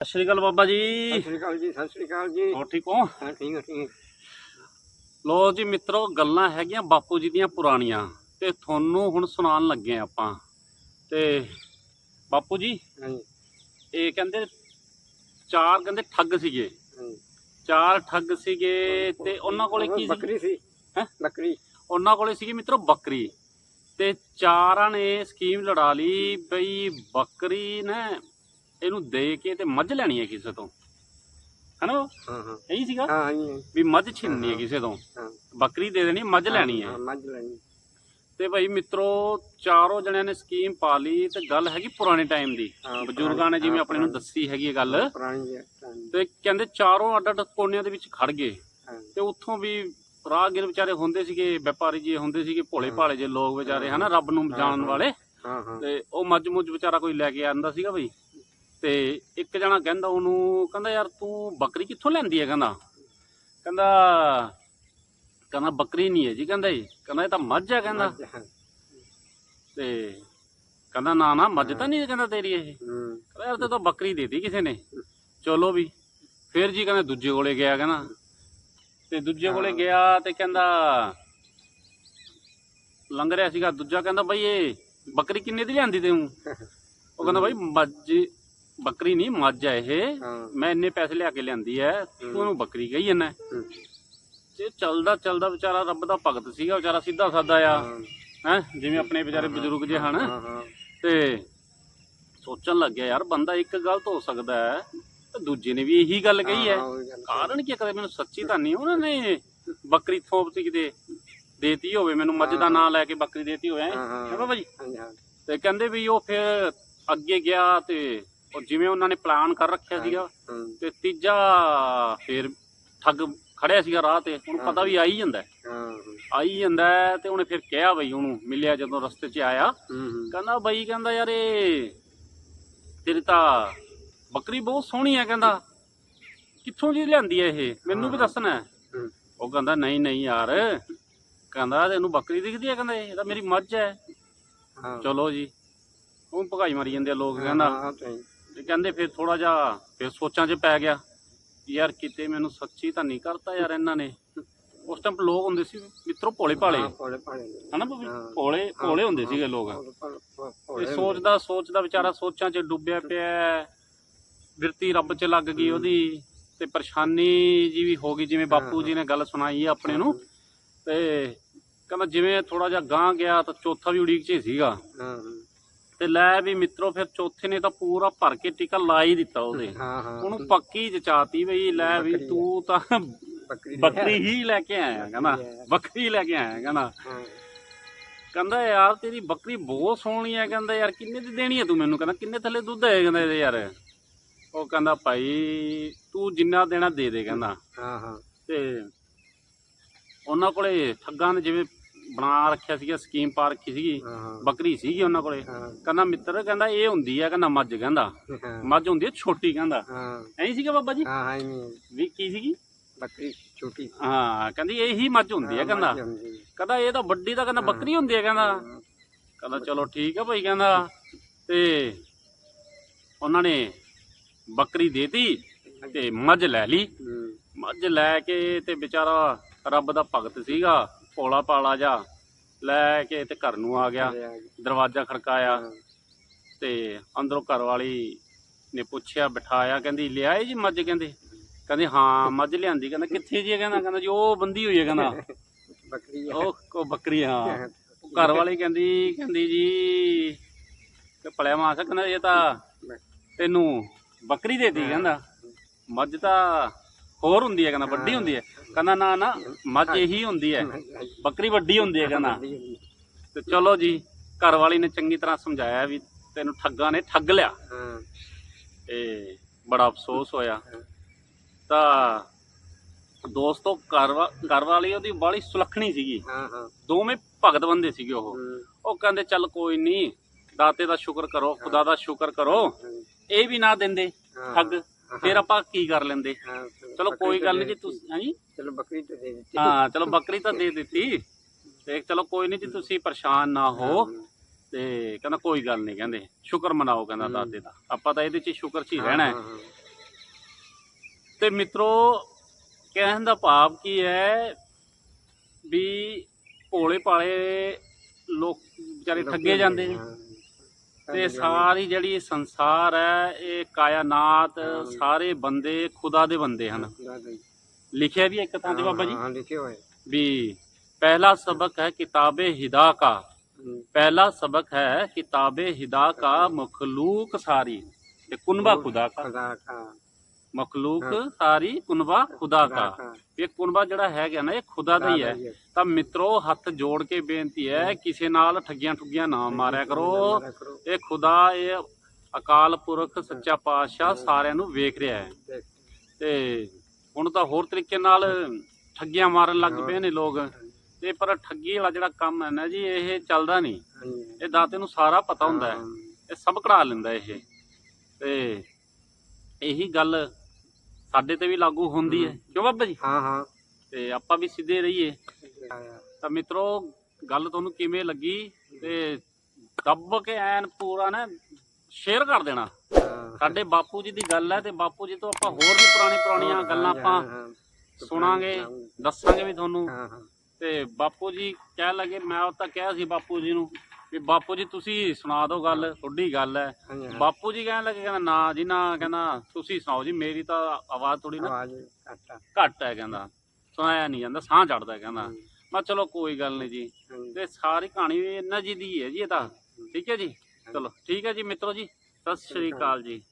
ਸਤਿ ਸ਼੍ਰੀ ਅਕਾਲ ਬਾਬਾ ਸਤਿ ਜੀ ਸ੍ਰੀ ਅਕਾਲ ਜੀ ਸਤਿ ਸ੍ਰੀ ਅਕਾਲ ਜੀ। ਹੋਰ ਠੀਕ ਹੋ? ਹਾਂ ਠੀਕ ਹੈ ਠੀਕ ਲੋ ਜੀ ਮਿੱਤਰੋ ਗੱਲਾਂ ਹੈਗੀਆਂ ਬਾਪੂ ਜੀ ਦੀਆਂ ਪੁਰਾਣੀਆਂ ਤੇ ਤੁਹਾਨੂੰ ਹੁਣ ਸੁਣਾਉਣ ਲੱਗੇ ਆ ਆਪਾਂ। ਤੇ ਬਾਪੂ ਜੀ ਹਾਂਜੀ। ਇਹ ਕਹਿੰਦੇ ਚਾਰ ਕਹਿੰਦੇ ਠੱਗ ਸੀਗੇ। ਚਾਰ ਠੱਗ ਸੀਗੇ ਤੇ ਉਹਨਾਂ ਕੋਲੇ ਕੀ ਸੀ? ਬੱਕਰੀ ਸੀ। ਹੈਂ? ਬੱਕਰੀ। ਉਹਨਾਂ ਕੋਲੇ ਸੀਗੀ ਮਿੱਤਰੋ ਬੱਕਰੀ। ਤੇ ਚਾਰਾਂ ਨੇ ਸਕੀਮ ਲੜਾ ਲਈ ਬਈ ਬੱਕਰੀ ਨਾ ਇਹਨੂੰ ਦੇ ਕੇ ਤੇ ਮੱਝ ਲੈਣੀ ਹੈ ਕਿਸੇ ਤੋਂ। ਹਨਾ ਹਾਂ ਹਾਂ। ਇਹੀ ਸੀਗਾ? ਹਾਂ ਹਾਂਜੀ ਵੀ ਮੱਝ ਛਿੰਨੀ ਹੈ। ਕਿਸੇ ਤੋਂ। ਹਾਂ। ਬੱਕਰੀ ਦੇ ਦੇਣੀ ਮੱਝ ਲੈਣੀ ਹੈ। ਹਾਂ, ਮੱਝ ਲੈਣੀ। ਤੇ ਭਾਈ ਮਿੱਤਰੋ ਚਾਰੋਂ ਜਣਿਆਂ ਨੇ ਸਕੀਮ ਪਾ ਲਈ ਤੇ ਗੱਲ ਹੈਗੀ ਪੁਰਾਣੇ ਟਾਈਮ ਦੀ। ਬਜ਼ੁਰਗਾਂ ਨੇ ਜਿਵੇਂ ਆਪਣੇ ਨੂੰ ਦੱਸੀ ਹੈਗੀ ਇਹ ਗੱਲ। ਪੁਰਾਣੀ। ਤੇ ਕਹਿੰਦੇ ਚਾਰੋਂ ਅੱਡ ਅੱਡ ਕੋਨਿਆਂ ਦੇ ਵਿੱਚ ਖੜ ਗਏ। ਤੇ ਉੱਥੋਂ ਵੀ ਰਾਹਗੀਰ ਵਿਚਾਰੇ ਹੁੰਦੇ ਸੀਗੇ ਵਪਾਰੀ ਜੀ ਹੁੰਦੇ ਸੀਗੇ ਭੋਲੇ। ਭਾਲੇ ਜੇ ਲੋਕ ਵਿਚਾਰੇ। ਹਨਾ ਰੱਬ ਨੂੰ ਜਾਣਨ। ਵਾਲੇ। ਹਾਂ ਹਾਂ। ਤੇ ਉਹ ਮੱਝ ਮੁੱਝ ਵਿਚਾਰਾ ਕੋਈ ਲੈ ਕੇ ਆਂਦਾ ਸੀਗਾ ਬਈ। ਤੇ ਇੱਕ ਜਣਾ ਕਹਿੰਦਾ ਉਹਨੂੰ ਕਹਿੰਦਾ ਯਾਰ ਤੂੰ ਬੱਕਰੀ ਕਿੱਥੋਂ ਲੈਂਦੀ ਹੈ? ਕਹਿੰਦਾ ਕਹਿੰਦਾ ਕਹਿੰਦਾ ਬੱਕਰੀ ਨਹੀਂ ਹੈ ਜੀ ਕਹਿੰਦਾ ਇਹ ਕਹਿੰਦਾ ਇਹ ਤਾਂ ਮੱਝ ਹੈ ਕਹਿੰਦਾ। ਤੇ ਕਹਿੰਦਾ ਨਾ ਨਾ ਮੱਝ ਤਾਂ ਨਹੀਂ ਕਹਿੰਦਾ ਤੇਰੀ ਇਹ। ਹੂੰ। ਕਹਿੰਦਾ ਯਾਰ ਤੇ ਤਾਂ ਬੱਕਰੀ ਦੇਤੀ ਕਿਸੇ ਨੇ। ਚਲੋ ਵੀ ਫਿਰ ਜੀ ਕਹਿੰਦਾ ਦੂਜੇ ਕੋਲੇ ਗਿਆ ਕਹਿੰਦਾ। ਤੇ ਦੂਜੇ ਕੋਲੇ। ਗਿਆ ਤੇ ਕਹਿੰਦਾ ਲੰਘ ਰਿਹਾ ਸੀਗਾ। ਦੂਜਾ ਕਹਿੰਦਾ ਬਈ ਇਹ ਬੱਕਰੀ ਕਿੰਨੇ ਦੀ ਲਿਆਂਦੀ ਤੈਨੂੰ ਉਹ ਕਹਿੰਦਾ ਬਈ ਮੱਝ ਬੱਕਰੀ ਨਹੀਂ ਮੱਝ ਹੈ ਇਹ। ਮੈਂ ਇੰਨੇ ਪੈਸੇ ਲਿਆ ਕੇ ਲਿਆਂਦੀ ਐ ਤੂੰ ਇਹਨੂੰ ਬੱਕਰੀ ਕਹੀ ਜਾਂਦਾ। ਤੇ ਚੱਲਦਾ ਚੱਲਦਾ ਵਿਚਾਰਾ ਰੱਬ ਦਾ ਭਗਤ ਸੀਗਾ ਵਿਚਾਰਾ ਸਿੱਧਾ ਸਾਦਾ ਆ। ਹਾਂ, ਜਿਵੇਂ ਆਪਣੇ ਵਿਚਾਰੇ ਬਜ਼ੁਰਗ ਜੇ ਹਨ। ਤੇ ਸੋਚਣ ਲੱਗਿਆ ਯਾਰ ਬੰਦਾ ਇੱਕ ਗਲਤ ਹੋ ਸਕਦਾ ਹੈ ਤੇ ਦੂਜੇ ਨੇ ਵੀ ਇਹੀ ਗੱਲ ਕਹੀ ਹੈ। ਕਾਰਨ ਕੀ? ਕਦੇ ਮੈਨੂੰ ਸੱਚੀ ਤਾਂ ਨਹੀਂ ਉਹਨਾਂ ਨੇ ਬੱਕਰੀ ਥੋਪਤੀ ਕਿਤੇ ਦੇਤੀ ਹੋਵੇ ਮੈਨੂੰ ਮੱਝ ਦਾ। ਨਾਂ ਲੈ ਕੇ ਬੱਕਰੀ ਦੇਤੀ ਹੋਵੇ। ਹਾਂ। ਬਾਬਾ ਜੀ? ਤੇ ਕਹਿੰਦੇ ਵੀ ਉਹ ਫਿਰ ਅੱਗੇ ਗਿਆ ਤੇ ਉਹ ਜਿਵੇਂ ਉਹਨਾਂ ਨੇ ਪਲਾਨ ਕਰ ਰੱਖਿਆ। ਸੀਗਾ ਤੇ ਤੀਜਾ ਫਿਰ ਠੱਗ ਖੜਿਆ ਸੀਗਾ ਰਾਹ ਤੇ ਉਹਨੂੰ ਪਤਾ ਵੀ ਆ ਹੀ ਜਾਂਦਾ ਹੈ। ਹਾਂ। ਆ ਹੀ ਜਾਂਦਾ ਤੇ ਉਹਨੇ ਫਿਰ ਕਿਹਾ ਬਈ ਉਹਨੂੰ ਮਿਲਿਆ ਜਦੋਂ ਰਸਤੇ 'ਚ ਆਇਆ। ਕਹਿੰਦਾ ਬਈ ਕਹਿੰਦਾ ਯਾਰ ਇਹ ਤੇਰੀ ਤਾਂ ਬੱਕਰੀ ਬਹੁਤ ਸੋਹਣੀ ਹੈ ਕਹਿੰਦਾ। ਕਿੱਥੋਂ ਜੀ ਲਿਆਂਦੀ ਹੈ ਇਹ? ਮੈਨੂੰ ਵੀ। ਦੱਸਣਾ। ਉਹ ਕਹਿੰਦਾ ਨਹੀਂ ਨਹੀਂ ਯਾਰ। ਕਹਿੰਦਾ ਤੈਨੂੰ ਬੱਕਰੀ ਦਿਖਦੀ ਹੈ ਕਹਿੰਦਾ ਇਹ? ਤਾਂ ਮੇਰੀ ਮੱਝ ਹੈ। ਹਾਂ। ਚਲੋ ਜੀ। ਉਹ ਭਗਾਈ ਮਾਰੀ ਜਾਂਦੇ ਲੋਕ ਕਹਿੰਦਾ। ਤੇ- ਕਹਿੰਦੇ ਫਿਰ ਥੋੜਾ ਜਿਹਾ ਫਿਰ ਸੋਚਾਂ 'ਚ ਪੈ ਗਿਆ ਯਾਰ ਕਿਤੇ ਮੈਨੂੰ ਸੱਚੀ ਤਾਂ ਨਹੀਂ ਕਰਤਾ ਯਾਰ ਇਹਨਾਂ ਨੇ ਉਸ ਟਾਈਮ ਲੋਕ ਹੁੰਦੇ ਸੀ ਮਿੱਤਰੋ ਭੋਲੇ ਭਾਲੇ ਹਨਾ? ਹਾਂ। ਭੋਲੇ ਭੋਲੇ ਹੁੰਦੇ ਸੀਗੇ ਲੋਕ ਹੁੰਦੇ। ਸੋਚਦਾ ਸੋਚਦਾ ਵਿਚਾਰਾ ਸੋਚਾਂ 'ਚ ਡੁੱਬਿਆ ਪਿਆ ਹੈ। ਬਿਰਤੀ ਰੱਬ 'ਚ ਲੱਗ ਗਈ। ਉਹਦੀ ਤੇ ਪਰੇਸ਼ਾਨੀ ਜੀ ਵੀ ਹੋ ਗਈ ਜਿਵੇਂ ਬਾਪੂ ਜੀ ਨੇ ਗੱਲ ਸੁਣਾਈ ਹੈ ਆਪਣੇ ਨੂੰ ਤੇ ਕਹਿੰਦਾ ਜਿਵੇਂ ਥੋੜਾ ਜਿਹਾ ਗਾਂ ਗਿਆ ਤਾਂ ਚੌਥਾ ਵੀ ਉਡੀਕ 'ਚ ਹੀ ਸੀਗਾ ਤੇ ਲੈ ਵੀ ਮਿੱਤਰੋ ਫਿਰ ਚੌਥੇ ਨੇ ਤਾਂ ਪੂਰਾ ਭਰ ਕੇ ਟਿਕਾ ਲਾ ਹੀ ਦਿੱਤਾ ਉਹਦੇ। ਹਾਂ ਹਾਂ ਉਹਨੂੰ ਪੱਕੀ ਜਚਾਤੀ ਬਈ ਲੈ ਵੀ ਤੂੰ ਤਾਂ ਬੱਕਰੀ ਹੀ ਲੈ ਕੇ ਆਇਆ ਕਹਿੰਦਾ। ਬੱਕਰੀ ਲੈ ਕੇ ਆਇਆ ਕਹਿੰਦਾ ਕਹਿੰਦਾ ਯਾਰ ਤੇਰੀ ਬੱਕਰੀ ਬਹੁਤ ਸੋਹਣੀ ਹੈ। ਕਹਿੰਦਾ ਯਾਰ ਕਿੰਨੇ ਦੀ ਦੇਣੀ ਹੈ ਤੂੰ ਮੈਨੂੰ? ਕਹਿੰਦਾ ਕਿੰਨੇ ਥੱਲੇ ਦੁੱਧ ਹੈ? ਕਹਿੰਦਾ ਇਹਦੇ ਯਾਰ। ਉਹ ਕਹਿੰਦਾ ਭਾਈ ਤੂੰ ਜਿੰਨਾ ਦੇਣਾ ਦੇ ਦੇ ਕਹਿੰਦਾ। ਹਾਂ ਹਾਂ। ਤੇ ਉਹਨਾਂ ਕੋਲੇ ਠੱਗਾਂ ਨੇ ਜਿਵੇਂ ਬਣਾ ਰੱਖਿਆ ਸੀਗਾ ਸਕੀਮ ਪਾ ਰੱਖੀ ਸੀਗੀ ਬੱਕਰੀ ਸੀਗੀ ਉਹਨਾਂ ਕੋਲੇ। ਕਹਿੰਦਾ ਮਿੱਤਰ ਕਹਿੰਦਾ ਇਹ ਹੁੰਦੀ ਹੈ ਕਹਿੰਦਾ ਮੱਝ ਕਹਿੰਦਾ। ਮੱਝ ਹੁੰਦੀ ਹੈ ਛੋਟੀ ਕਹਿੰਦਾ। ਐਂ ਸੀਗਾ ਬਾਬਾ ਜੀ? ਹਾਂ ਹਾਂ ਵੀ ਕੀ ਸੀਗੀ? ਬੱਕਰੀ ਛੋਟੀ। ਹਾਂ ਕਹਿੰਦੀ ਇਹੀ ਮੱਝ ਹੁੰਦੀ ਹੈ ਕਹਿੰਦਾ। ਕਹਿੰਦਾ ਇਹ ਤਾਂ ਵੱਡੀ ਤਾਂ ਕਹਿੰਦਾ। ਬੱਕਰੀ ਹੁੰਦੀ ਹੈ ਕਹਿੰਦਾ। ਕਹਿੰਦਾ ਚਲੋ ਠੀਕ ਹੈ ਭਾਈ ਕਹਿੰਦਾ। ਤੇ ਉਹਨਾਂ ਨੇ ਬੱਕਰੀ ਦੇਤੀ ਤੇ ਮੱਝ ਲੈ ਲਈ। ਮੱਝ ਲੈ ਕੇ ਤੇ ਵਿਚਾਰਾ ਰੱਬ ਦਾ ਭਗਤ ਸੀਗਾ। ਭੋਲਾ ਪਾਲਾ ਜਾ ਲੈ ਕੇ ਤੇ ਘਰ ਨੂੰ ਆ ਗਿਆ। ਦਰਵਾਜ਼ਾ ਖੜਕਾਇਆ ਤੇ ਅੰਦਰੋਂ ਘਰ ਵਾਲੀ ਨੇ ਪੁੱਛਿਆ ਬਿਠਾਇਆ ਕਹਿੰਦੀ ਲਿਆਏ ਜੀ ਮੱਝ? ਕਹਿੰਦੇ। ਕਹਿੰਦੇ ਹਾਂ ਮੱਝ ਲਿਆਂਦੀ। ਕਹਿੰਦਾ ਕਿੱਥੇ ਜੀ? ਕਹਿੰਦਾ ਕਹਿੰਦਾ ਜੀ ਉਹ ਬੰਦੀ ਹੋਈ ਹੈ। ਕਹਿੰਦਾ। ਬੱਕਰੀ ਉਹ ਬੱਕਰੀ ਹਾਂ। ਘਰ ਵਾਲੀ ਕਹਿੰਦੀ ਕਹਿੰਦੀ ਜੀ ਕਿ ਪਲਿਆ ਮਾਸਾ ਕਹਿੰਦਾ ਇਹ ਤਾਂ ਤੈਨੂੰ ਬੱਕਰੀ ਦੇਤੀ ਕਹਿੰਦਾ। ਮੱਝ ਤਾਂ ਹੋਰ ਹੁੰਦੀ ਹੈ ਕਹਿੰਦਾ ਵੱਡੀ ਹੁੰਦੀ ਹੈ। ਕਹਿੰਦਾ ਨਾ ਨਾ ਮੱਝ ਇਹੀ ਹੁੰਦੀ ਹੈ। ਬੱਕਰੀ ਵੱਡੀ ਹੁੰਦੀ ਹੈ ਕਹਿੰਦਾ। ਤੇ ਚਲੋ ਜੀ ਘਰ ਵਾਲੀ ਨੇ ਚੰਗੀ ਤਰ੍ਹਾਂ ਸਮਝਾਇਆ ਵੀ ਤੈਨੂੰ ਠੱਗਾਂ ਨੇ ਠੱਗ ਲਿਆ। ਤੇ ਬੜਾ ਅਫਸੋਸ ਹੋਇਆ। ਤਾਂ ਦੋਸਤੋ ਘਰ ਵਾਲੀ ਉਹਦੀ ਬਾਲੀ ਸੁਲੱਖਣੀ ਸੀਗੀ। ਹਾਂ ਹਾਂ। ਦੋਵੇਂ ਭਗਤ ਬੰਦੇ ਸੀਗੇ ਉਹ। ਉਹ ਕਹਿੰਦੇ ਚੱਲ ਕੋਈ ਨਹੀਂ ਦਾਤੇ ਦਾ ਸ਼ੁਕਰ ਕਰੋ ਖੁਦਾ ਦਾ ਸ਼ੁਕਰ ਕਰੋ। ਇਹ ਵੀ ਨਾ ਦਿੰਦੇ ਠੱਗ। ਫਿਰ ਆਪਾਂ ਕੀ ਕਰ ਲੈਂਦੇ? ਚਲੋ ਕੋਈ ਗੱਲ ਨਹੀਂ ਜੀ ਤੁਸੀਂ ਹਾਂਜੀ ਚਲੋ ਬੱਕਰੀ ਤੇ ਦੇ ਦਿੱਤੀ। ਹਾਂ ਚਲੋ ਬੱਕਰੀ ਤਾਂ ਦੇ ਦਿੱਤੀ। ਤੇ ਚਲੋ ਕੋਈ ਨਹੀਂ ਜੀ ਤੁਸੀਂ ਪਰੇਸ਼ਾਨ ਨਾ ਹੋ। ਤੇ ਕਹਿੰਦਾ ਕੋਈ ਗੱਲ ਨਹੀਂ ਕਹਿੰਦੇ ਸ਼ੁਕਰ ਮਨਾਓ ਕਹਿੰਦਾ। ਦਾਦੇ ਦਾ। ਆਪਾਂ ਤਾਂ ਇਹਦੇ 'ਚ ਸ਼ੁਕਰ 'ਚ ਹੀ ਰਹਿਣਾ ਹੈ। ਤੇ ਮਿੱਤਰੋ ਕਹਿਣ ਦਾ ਭਾਵ ਕੀ ਹੈ ਵੀ ਭੋਲੇ ਭਾਲੇ ਲੋਕ ਵਿਚਾਰੇ ਠੱਗੇ ਜਾਂਦੇ ਨੇ। ਤੇ ਸਾਰੀ ਜਿਹੜੀ ਸੰਸਾਰ ਹੈ ਇਹ ਕਾਇਨਾਤ ਸਾਰੇ ਬੰਦੇ ਖੁਦਾ ਦੇ ਬੰਦੇ ਹਨ। ਲਿਖਿਆ ਵੀ ਇੱਕ ਥਾਂ ਤੇ ਬਾਬਾ ਜੀ? ਹਾਂ ਲਿਖਿਆ ਹੋਇਆ। ਵੀ ਪਹਿਲਾ ਸਬਕ ਹੈ ਕਿਤਾਬੇ ਹਿਦਾ ਕਾ ਪਹਿਲਾ ਸਬਕ ਹੈ ਕਿਤਾਬੇ ਹਿਦਾ ਕਾ ਮਖਲੂਕ ਸਾਰੀ। ਤੇ ਕੁਨਬਾ ਖੁਦਾ ਕਾ। ਮਖਲੂਕ। ਸਾਰੀ ਕੁਨਬਾ ਖੁਦਾ ਦਾ। ਇਹ ਕੁਨਬਾ ਜਿਹੜਾ ਹੈਗਾ ਨਾ ਇਹ ਖੁਦਾ ਦਾ ਹੀ ਹੈ। ਤਾਂ ਮਿੱਤਰੋ ਹੱਥ ਜੋੜ ਕੇ ਬੇਨਤੀ ਹੈ ਕਿਸੇ ਨਾਲ ਠੱਗੀਆਂ ਠੁੱਗੀਆਂ ਨਾ ਮਾਰਿਆ ਕਰੋ। ਇਹ ਖੁਦਾ ਇਹ ਅਕਾਲ ਪੁਰਖ ਸੱਚਾ ਪਾਤਸ਼ਾਹ ਸਾਰਿਆਂ ਨੂੰ ਵੇਖ ਰਿਹਾ ਹੈ। ਤੇ ਹੁਣ ਤਾਂ ਹੋਰ ਤਰੀਕੇ ਨਾਲ ਠੱਗੀਆਂ ਮਾਰਨ ਲੱਗ ਪਏ ਨੇ ਲੋਕ ਤੇ ਪਰ ਠੱਗੀ ਵਾਲਾ ਜਿਹੜਾ ਕੰਮ ਹੈ ਨਾ ਜੀ ਇਹ ਚੱਲਦਾ ਨਹੀਂ। ਇਹ ਦਾਤੇ ਨੂੰ ਸਾਰਾ ਪਤਾ ਹੁੰਦਾ ਹਾਂ। ਇਹ ਸਭ ਕਢਾ ਲੈਂਦਾ ਇਹ ਤੇ ਇਹੀ ਗੱਲ ਸਾਡੇ ਤੇ ਵੀ ਲਾਗੂ ਹੁੰਦੀ ਹੈ। ਕਿਉਂ ਬਾਬਾ ਜੀ? ਹਾਂ ਹਾਂ। ਤੇ ਆਪਾਂ ਵੀ ਸਿੱਧੇ ਰਹੀਏ। ਤਾਂ ਮਿੱਤਰੋ ਗੱਲ ਤੁਹਾਨੂੰ ਕਿਵੇਂ ਲੱਗੀ? ਤੇ ਦੱਬ ਕੇ ਐਨ ਪੂਰਾ ਨਾ ਸ਼ੇਅਰ ਕਰ ਦੇਣਾ। ਸਾਡੇ ਬਾਪੂ ਜੀ ਦੀ ਗੱਲ ਹੈ ਤੇ ਬਾਪੂ ਜੀ ਤੋਂ ਆਪਾਂ ਹੋਰ ਵੀ ਪੁਰਾਣੀ ਪੁਰਾਣੀਆਂ ਗੱਲਾਂ ਆਪਾਂ। ਸੁਣਾਂਗੇ ਦੱਸਾਂਗੇ ਵੀ ਤੁਹਾਨੂੰ। ਤੇ ਬਾਪੂ ਜੀ ਕਹਿ ਲੱਗੇ ਮੈਂ ਉਹ ਤਾਂ ਕਿਹਾ ਸੀ ਬਾਪੂ ਜੀ ਨੂੰ ਵੀ ਬਾਪੂ ਜੀ ਤੁਸੀਂ ਸੁਣਾ ਦਿਓ ਗੱਲ ਤੁਹਾਡੀ ਗੱਲ ਹੈ। ਹਾਂਜੀ, ਹਾਂ। ਬਾਪੂ ਜੀ ਕਹਿਣ ਲੱਗੇ ਕਹਿੰਦਾ ਨਾ ਜੀ ਨਾ ਕਹਿੰਦਾ ਤੁਸੀਂ ਸੁਣਾਓ ਜੀ ਮੇਰੀ ਤਾਂ ਆਵਾਜ਼ ਥੋੜੀ ਨਾ ਆਵਾਜ਼ ਘੱਟ ਆ। ਘੱਟ ਹੈ ਕਹਿੰਦਾ। ਸੁਣਾਇਆ ਨਹੀਂ ਜਾਂਦਾ ਸਾਹ ਚੜਦਾ ਕਹਿੰਦਾ। ਹਮ, ਮੈਂ ਚਲੋ ਕੋਈ ਗੱਲ ਨਹੀਂ ਜੀ। ਹਾਂਜੀ। ਤੇ ਸਾਰੀ ਕਹਾਣੀ ਇਹਨਾਂ ਜੀ ਦੀ ਹੈ ਜੀ ਇਹ ਤਾਂ। ਠੀਕ ਹੈ ਜੀ? ਚਲੋ ਠੀਕ ਹੈ ਜੀ ਮਿੱਤਰੋ ਜੀ ਸਤਿ ਸ਼੍ਰੀ ਅਕਾਲ ਜੀ।